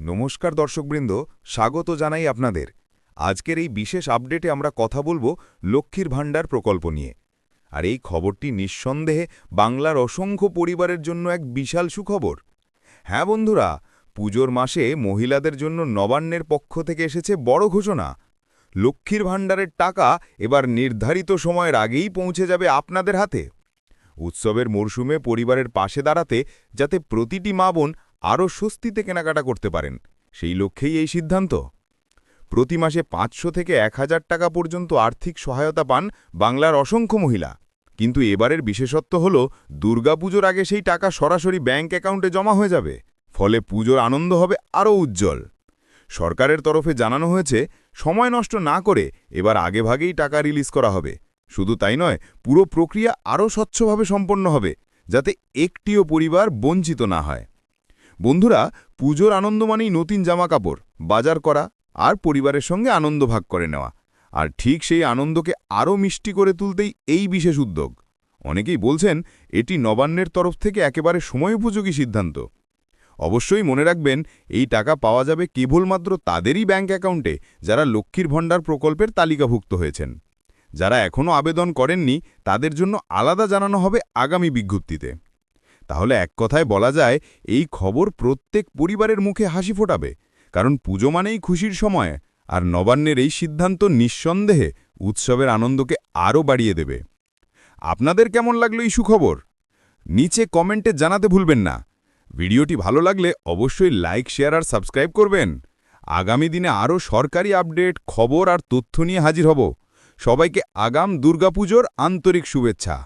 নমস্কার দর্শকবৃন্দ, স্বাগত জানাই আপনাদের। আজকের এই বিশেষ আপডেটে আমরা কথা বলব লক্ষ্মীর ভাণ্ডার প্রকল্প নিয়ে। আর এই খবরটি নিঃসন্দেহে বাংলার অসংখ্য পরিবারের জন্য এক বিশাল সুখবর। হ্যাঁ বন্ধুরা, পুজোর মাসে মহিলাদের জন্য নবান্নের পক্ষ থেকে এসেছে বড় ঘোষণা। লক্ষ্মীর ভাণ্ডারের টাকা এবার নির্ধারিত সময়ের আগেই পৌঁছে যাবে আপনাদের হাতে। উৎসবের মরশুমে পরিবারের পাশে দাঁড়াতে যাতে প্রতিটি মা বোন আরও স্বস্তিতে কেনাকাটা করতে পারেন। সেই লক্ষ্যেই এই সিদ্ধান্ত। প্রতি মাসে পাঁচশো থেকে এক হাজার টাকা পর্যন্ত আর্থিক সহায়তা পান বাংলার অসংখ্য মহিলা। কিন্তু এবারের বিশেষত্ব হল দুর্গাপুজোর আগে সেই টাকা সরাসরি ব্যাঙ্ক অ্যাকাউন্টে জমা হয়ে যাবে। ফলে পুজোর আনন্দ হবে আরও উজ্জ্বল। সরকারের তরফে জানানো হয়েছে, সময় নষ্ট না করে এবার আগেভাগেই টাকা রিলিজ করা হবে। শুধু তাই নয়, পুরো প্রক্রিয়া আরও স্বচ্ছভাবে সম্পন্ন হবে, যাতে একটিও পরিবার বঞ্চিত না হয়। বন্ধুরা, পুজোর আনন্দ মানেই নতুন জামা কাপড় বাজার করা আর পরিবারের সঙ্গে আনন্দ ভাগ করে নেওয়া। আর ঠিক সেই আনন্দকে আরও মিষ্টি করে তুলতেই এই বিশেষ উদ্যোগ। অনেকেই বলছেন, এটি নবান্নের তরফ থেকে একেবারে সময়োপযোগী সিদ্ধান্ত। অবশ্যই মনে রাখবেন, এই টাকা পাওয়া যাবে কেবলমাত্র তাদেরই ব্যাঙ্ক অ্যাকাউন্টে, যারা লক্ষ্মীর ভণ্ডার প্রকল্পের তালিকাভুক্ত হয়েছেন। যারা এখনও আবেদন করেননি, তাদের জন্য আলাদা জানানো হবে আগামী বিজ্ঞপ্তিতে। তাহলে এক কথায় বলা যায়, এই খবর প্রত্যেক পরিবারের মুখে হাসি ফোটাবে, কারণ পুজো মানেই খুশির সময়, আর নবান্নের এই সিদ্ধান্ত নিঃসন্দেহে উৎসবের আনন্দকে আরও বাড়িয়ে দেবে। আপনাদের কেমন লাগল এই সুখবর? নিচে কমেন্টে জানাতে ভুলবেন না। ভিডিওটি ভালো লাগলে অবশ্যই লাইক, শেয়ার আর সাবস্ক্রাইব করবেন। আগামী দিনে আরও সরকারি আপডেট, খবর আর তথ্য নিয়ে হাজির হব। সবাইকে আগাম দুর্গাপুজোর আন্তরিক শুভেচ্ছা।